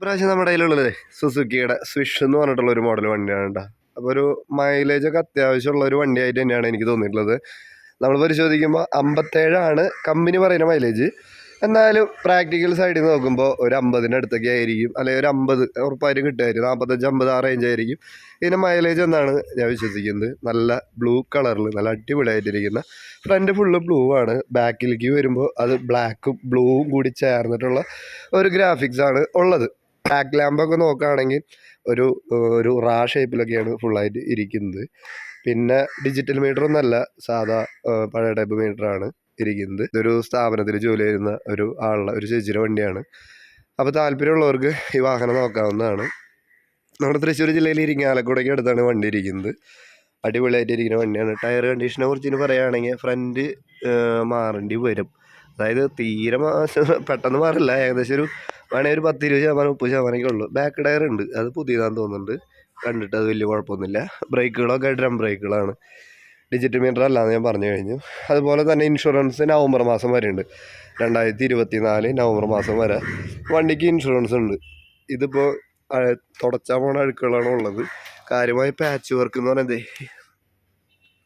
ഇപ്രാവശ്യം നമ്മുടെ കയ്യിലുള്ളത് സുസുക്കിയുടെ സ്വിഷ് എന്ന് പറഞ്ഞിട്ടുള്ള ഒരു മോഡൽ വണ്ടിയാണ് കേട്ടോ അപ്പോൾ ഒരു മൈലേജ് ഒക്കെ അത്യാവശ്യമുള്ള ഒരു വണ്ടിയായിട്ട് തന്നെയാണ് എനിക്ക് തോന്നിയിട്ടുള്ളത്. നമ്മൾ പരിശോധിക്കുമ്പോൾ അമ്പത്തേഴാണ് കമ്പനി പറയുന്ന മൈലേജ് എന്നാലും പ്രാക്ടിക്കൽ സൈഡിൽ നോക്കുമ്പോൾ ഒരു അമ്പതിന്റെ അടുത്തൊക്കെ ആയിരിക്കും. അല്ലെങ്കിൽ ഒരു അമ്പത് ഉറപ്പായിട്ടും കിട്ടുമായിരിക്കും. നാൽപ്പത്തഞ്ച് അമ്പത് ആ റേഞ്ച് ആയിരിക്കും. ഇതിന്റെ മൈലേജ് എന്നാണ് ഞാൻ വിശ്വസിക്കുന്നത്. നല്ല ബ്ലൂ കളറിൽ നല്ല അടിപൊളിയായിട്ടിരിക്കുന്ന. ഫ്രണ്ട് ഫുള്ള് ബ്ലൂ ആണ്. ബാക്കിലേക്ക് വരുമ്പോൾ അത് ബ്ലാക്കും ബ്ലൂവും കൂടി ചേർന്നിട്ടുള്ള ഒരു ഗ്രാഫിക്സ് ആണ് ഉള്ളത്. ബാക്ക് ലാമ്പൊക്കെ നോക്കുകയാണെങ്കിൽ ഒരു ഒരു റാ ഷേപ്പിലൊക്കെയാണ് ഫുള്ളായിട്ട് ഇരിക്കുന്നത്. പിന്നെ ഡിജിറ്റൽ മീറ്റർ ഒന്നല്ല സാധാ പഴയ ടൈപ്പ് മീറ്ററാണ് ഇരിക്കുന്നത്. ഇതൊരു സ്ഥാപനത്തിൽ ജോലി ചെയ്യുന്ന ഒരു ആളുടെ ഒരു ചേച്ചിയുടെ വണ്ടിയാണ്. അപ്പോൾ താല്പര്യമുള്ളവർക്ക് ഈ വാഹനം നോക്കാവുന്നതാണ്. നമ്മുടെ തൃശ്ശൂർ ജില്ലയിൽ ഇരിങ്ങാലക്കുടയ്ക്ക് അടുത്താണ് വണ്ടി ഇരിക്കുന്നത്. അടിപൊളിയായിട്ട് ഇരിക്കുന്ന വണ്ടിയാണ്. ടയർ കണ്ടീഷനെ കുറിച്ച് ഇനി പറയുകയാണെങ്കിൽ ഫ്രണ്ട് മാറേണ്ടി വരും. അതായത് തീരെ മാസം പെട്ടെന്ന് മാറില്ല. ഏകദേശം ഒരു വേണമെങ്കിൽ ഒരു പത്ത് ഇരുപത് ശതമാനം മുപ്പത് ശതമാനമൊക്കെ ഉള്ളൂ. ബാക്ക് ടയർ ഉണ്ട്. അത് പുതിയതാണെന്ന് തോന്നുന്നുണ്ട്. കണ്ടിട്ട് അത് വലിയ കുഴപ്പമൊന്നുമില്ല. ബ്രേക്കുകളൊക്കെ ഡ്രം ബ്രേക്കുകളാണ് ഡിജിറ്റൽ മീറ്റർ അല്ലാന്ന് ഞാൻ പറഞ്ഞു കഴിഞ്ഞു. അതുപോലെ തന്നെ ഇൻഷുറൻസ് നവംബർ മാസം വരെ ഉണ്ട് രണ്ടായിരത്തി ഇരുപത്തി നാല് നവംബർ മാസം വരെ വണ്ടിക്ക് ഇൻഷുറൻസ് ഉണ്ട്. ഇതിപ്പോൾ തുടച്ചാൽ പോണ അഴുക്കുകളാണ് ഉള്ളത്. കാര്യമായി പാച്ച് വർക്ക് എന്ന് പറയുന്നത്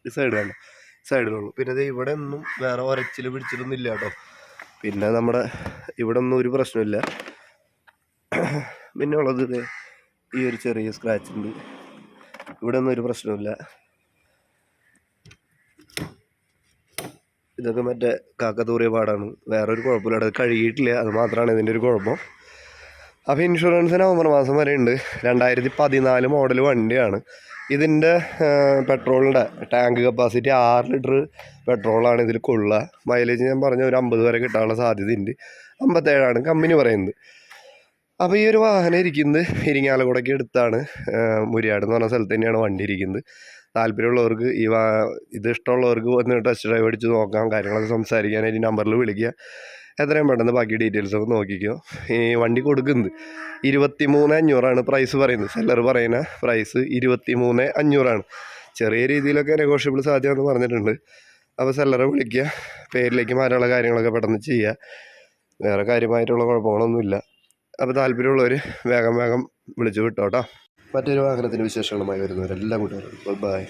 ഈ സൈഡ് വേണ്ട സൈഡിലുള്ളൂ പിന്നെ ഇവിടെ ഒന്നും വേറെ ഒരച്ചിൽ പിടിച്ചിട്ടൊന്നും ഇല്ല കേട്ടോ. പിന്നെ നമ്മുടെ ഇവിടെ ഒന്നും ഒരു പ്രശ്നമില്ല പിന്നെ ഉള്ളത് ഈ ഒരു ചെറിയ സ്ക്രാച്ച് ഉണ്ട്. ഇവിടെ ഒന്നും ഒരു പ്രശ്നമില്ല ഇതൊക്കെ മറ്റേ കാക്കത്തൂറിയ പാടാണ്. വേറെ ഒരു കുഴപ്പമില്ല. അത് കഴുകിയിട്ടില്ല. അത് മാത്രമാണ് ഇതിന്റെ ഒരു കുഴപ്പം. അപ്പോൾ ഇൻഷുറൻസ് നവംബർ മാസം വരെ ഉണ്ട്. രണ്ടായിരത്തി പതിനാല് മോഡൽ വണ്ടിയാണ്. ഇതിന്റെ പെട്രോളിന്റെ ടാങ്ക് കപ്പാസിറ്റി ആറ് ലിറ്റർ പെട്രോളാണ് ഇതിൽ കൊള്ളുക. മൈലേജ് ഞാൻ പറഞ്ഞ ഒരു അമ്പത് വരെ കിട്ടാനുള്ള സാധ്യതയുണ്ട്. അമ്പത്തേഴാണ് കമ്പനി പറയുന്നത്. അപ്പോൾ ഈ ഒരു വാഹനം ഇരിക്കുന്നത് ഇരിങ്ങാലക്കുടയ്ക്ക് അടുത്താണ് മുരിയാട് എന്ന് പറഞ്ഞ സ്ഥലത്ത് തന്നെയാണ് വണ്ടി ഇരിക്കുന്നത്. താല്പര്യമുള്ളവർക്ക് ഈ വാ ഇത് ഇഷ്ടമുള്ളവർക്ക് വന്ന് ടെസ്റ്റ് ഡ്രൈവ് അടിച്ച് നോക്കാം കാര്യങ്ങളൊക്കെ സംസാരിക്കാനായിട്ട് ഈ നമ്പറിൽ വിളിക്കുക. എത്രയും പെട്ടെന്ന് ബാക്കി ഡീറ്റെയിൽസ് ഒക്കെ നോക്കിക്കോ. ഈ വണ്ടി കൊടുക്കുന്നത് ഇരുപത്തി മൂന്ന് അഞ്ഞൂറാണ് പ്രൈസ് പറയുന്നത്. സെല്ലർ പറയുന്ന പ്രൈസ് ഇരുപത്തി മൂന്ന് അഞ്ഞൂറാണ്. ചെറിയ രീതിയിലൊക്കെ നെഗോഷ്യബിൾ സാധ്യമാണെന്ന് പറഞ്ഞിട്ടുണ്ട്. അപ്പോൾ സെല്ലറെ വിളിക്കുക പേരിലേക്ക് മാറ്റാനുള്ള കാര്യങ്ങളൊക്കെ പെട്ടെന്ന് ചെയ്യുക. വേറെ കാര്യമായിട്ടുള്ള കുഴപ്പങ്ങളൊന്നുമില്ല. അപ്പോൾ താല്പര്യമുള്ളവർ വേഗം വേഗം വിളിച്ചു വിട്ടോട്ടോ. മറ്റൊരു വാഹനത്തിന്റെ വിശേഷങ്ങളുമായി വരുന്നവരെല്ലാം കൂട്ടുകാരും ബൈ